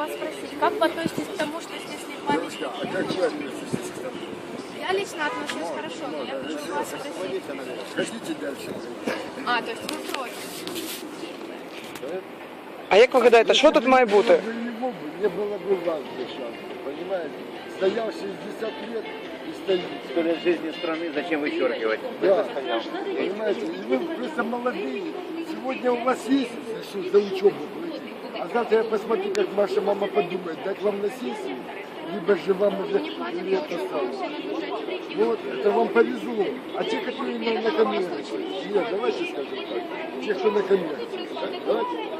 вас спросить, как вы относитесь к тому, что снесли памятник? Я лично отношусь хорошо, но я хочу вас спросить. Хотите дальше? А, то есть вы против? А як ви гадаєте, що тут має бути? Не было бы вас сейчас, понимаете? Стоял 60 лет и стоит. История жизни страны, зачем вычеркивать? Да, понимаете? И вы просто молодые. Сегодня у вас есть за учебу завтра я посмотрю, как ваша мама подумает, дать вам на сессию, либо же вам уже лет осталось. Вот, это вам повезло. А те, которые на, на коммерции, нет, давайте скажем так, те, кто на коммерции, да, давайте.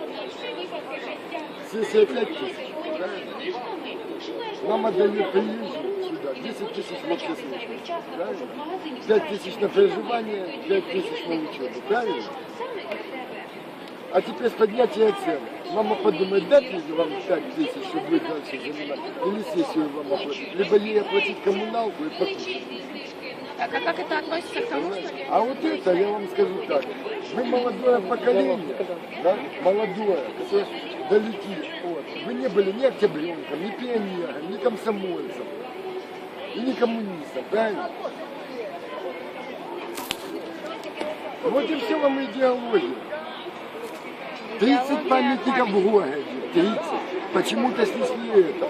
Сессия 5 тысяч, правильно? Нам отдают приезжие сюда, 10 тысяч в общеслужбе, правильно? 5 тысяч на проживание, 5 тысяч на учебу, правильно? А теперь поднятие цен. Мама подумает, дать ли вам 5 тысяч, чтобы вы дальше занимались, или сессию вам оплатить, либо ей оплатить коммуналку и покушать. Так, а как это относится к тому, что... А вот это, я вам скажу так, вы молодое поколение, да, молодое, которое далеки от. Вы не были ни октябренком, ни пионером, ни комсомольцем, и ни коммунистом, правильно? Вот и все вам идеология. 30 памятников в городе, 30. Почему-то снесли это.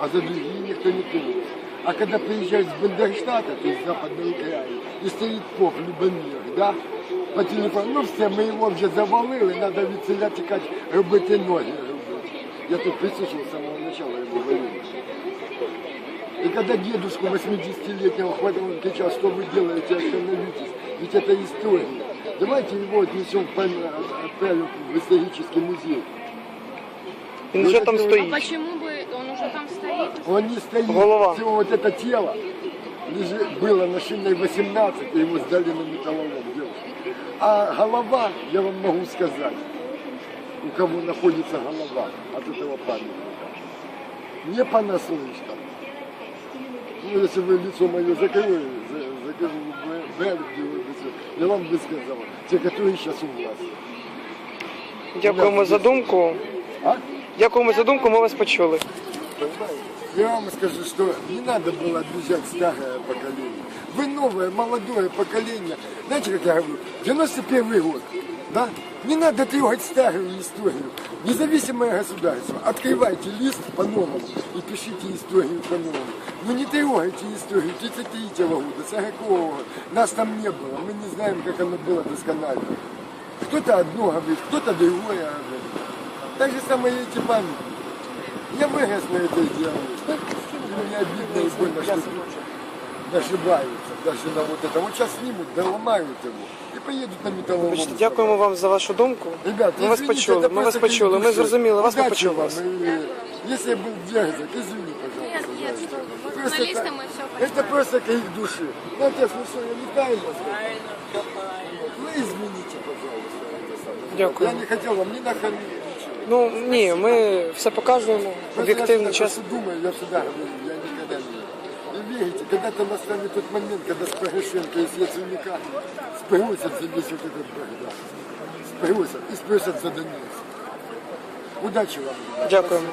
А за другие никто не тянет. А когда приезжаешь с Бандерштата, то есть западной Украины, и поп Любомир, да? По телефону, ну все, ми його вже завалили, треба від селя робити ноги. Я тут присутствовал с самого начала, я говорю. И когда дедушку 80-летнего хватил, он кричал, что вы делаете, остановитесь, ведь это история. Давайте его отнесем, отправим в исторический музей. Він вже там А стоїть. почему бы он уже там стоит? Он не стоит. Голова. Все вот это тело лежит- было на шинной 18, и его сдали на металлолом. А голова, я вам могу сказать, у кого находится голова от этого памятника. Не понаслышно. Ну, если вы лицо мое закрыли, за- закрыли я вам бы сказал, те, которые сейчас у вас. Дякуємо за думку. А? Дякуємо за думку, ми вас почули. Понимаете? Я вам скажу, что не надо было обижать старое поколение. Вы новое, молодое поколение. Знаете, как я говорю, 91 год, Да? Не надо трогать старую историю. Независимое государство. Открывайте лист по-новому и пишите историю по-новому. Но не трогайте историю 33 года, 40 года. Нас там не было. Мы не знаем, как оно было досконально. Кто-то одно говорит, кто-то другое говорит. Так же самое эти памятники. Я вырос на этой идеологии. И мне обидно и больно, что наживаются даже на вот это. Вот сейчас снимут, доломают его и поедут на металлолом. Бачите, Дякуємо вам за вашу думку. Ребят, Ми вас извините, почули, это ми вас просто почули, ми крик души. зрозуміли, вас ми Удачи почули. вам. И, Если я был дерзок, извини, Нет, пожалуйста. нет, что вы. Мы Просто журналисты, так. мы все Это понимаем. просто крик души. Ну, отец, ну что, я не знаю вас. Ну, извините, пожалуйста. это самое. Дякую. Я не хотел вам ни нахамить, ничего. Ну ні, ми все показуємо об'єктивно, я чесно. всегда думаю, я всегда говорю, я никогда не... Верите, когда-то настанет тот момент, когда с Порошенко и с Яценюка спросят за весь этот Богдан. Спросят и спросят за Донецк. Удачи вам. ребята. Дякуємо.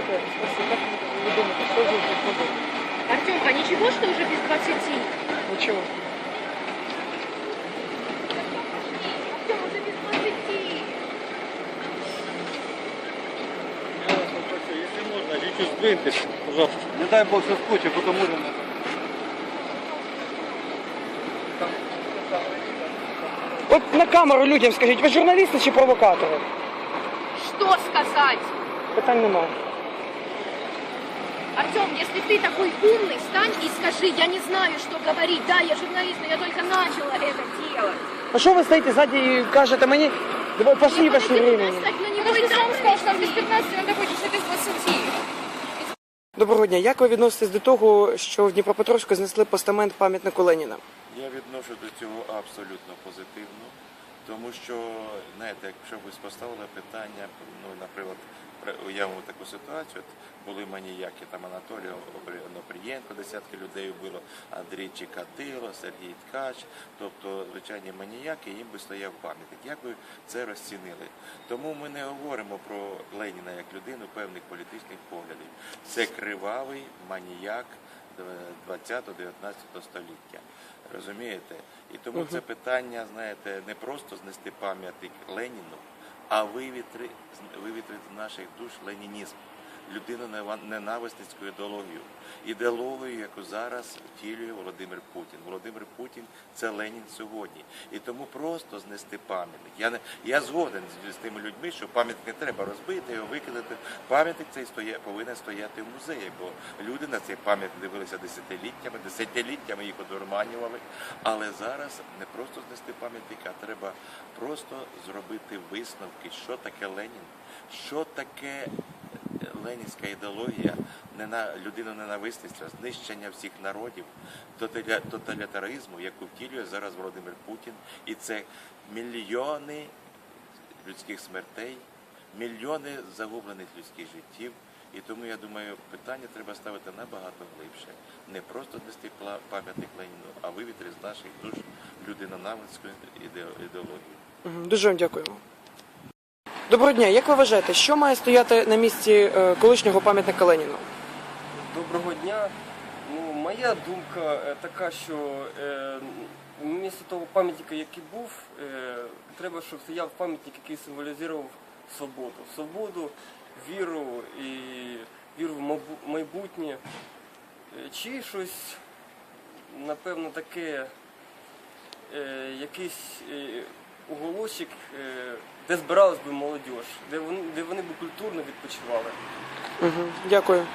Спасибо. Артемка, ничего, что уже без 20? Нічого. Артем, уже без 20. Если можно, чуть-чуть сдвиньтесь, пожалуйста. Не дай бог соскочит, потом можно. От на камеру людям скажіть, ви журналісти чи провокатори? Что сказать? Питань немає. Артем, если ты такой умный, встань и скажи, я не знаю, что говорить. Да, я журналист, но я только начала это делать. А що ви стоїте ззаді і кажете мені, давай пошли, пошли времени. Стать на него, и сам сказал, что там без 15, он такой, что без 20. Доброго дня. Як ви відноситесь до того, що в Дніпропетровську знесли постамент пам'ятнику Леніна? Я відношу до цього абсолютно позитивно, тому що, знаєте, якщо ви поставили питання, ну, наприклад, при- уявимо таку ситуацію, от були маніяки, там Анатолій Опрі- Онопрієнко, десятки людей вбило, Андрій Чикатило, Сергій Ткач, тобто звичайні маніяки, їм би стояв пам'ятник. Як ви це розцінили? Тому ми не говоримо про Леніна як людину певних політичних поглядів. Це кривавий маніяк 20-19 століття. Розумієте? І тому це питання, знаєте, не просто знести пам'ятник Леніну, а вивітри, вивітрити з наших душ ленінізм, людину ненависницьку ідеологію, ідеологію, яку зараз втілює Володимир Путін. Володимир Путін це Ленін сьогодні. І тому просто знести пам'ятник. Я не я згоден з, з тими людьми, що пам'ятник не треба розбити, його викидати. Пам'ятник цей стоє, повинен стояти в музеї, бо люди на цей пам'ятник дивилися десятиліттями, десятиліттями їх одурманювали. Але зараз не просто знести пам'ятник, а треба просто зробити висновки, що таке Ленін, що таке ленінська ідеологія, нена- людиноненависництва, знищення всіх народів, тоталітаризму, яку втілює зараз Володимир Путін, і це мільйони людських смертей, мільйони загублених людських життів. І тому я думаю, питання треба ставити набагато глибше. Не просто нести пам'ятник Леніну, а вивітри з наших душ людинонавицьку іде- ідеологію. Дуже вам дякуємо. Доброго дня. Як ви вважаєте, що має стояти на місці е, колишнього пам'ятника Леніну? Доброго дня. Ну, моя думка е, така, що е, вмісто того пам'ятника, який був, е, треба, щоб стояв пам'ятник, який символізував свободу. Свободу, віру і віру в майбутнє. Е, Чи щось, напевно, таке, е, якийсь е, уголочок, е, де збиралась би молодь, де вони, де вони б культурно відпочивали. Угу. Дякую.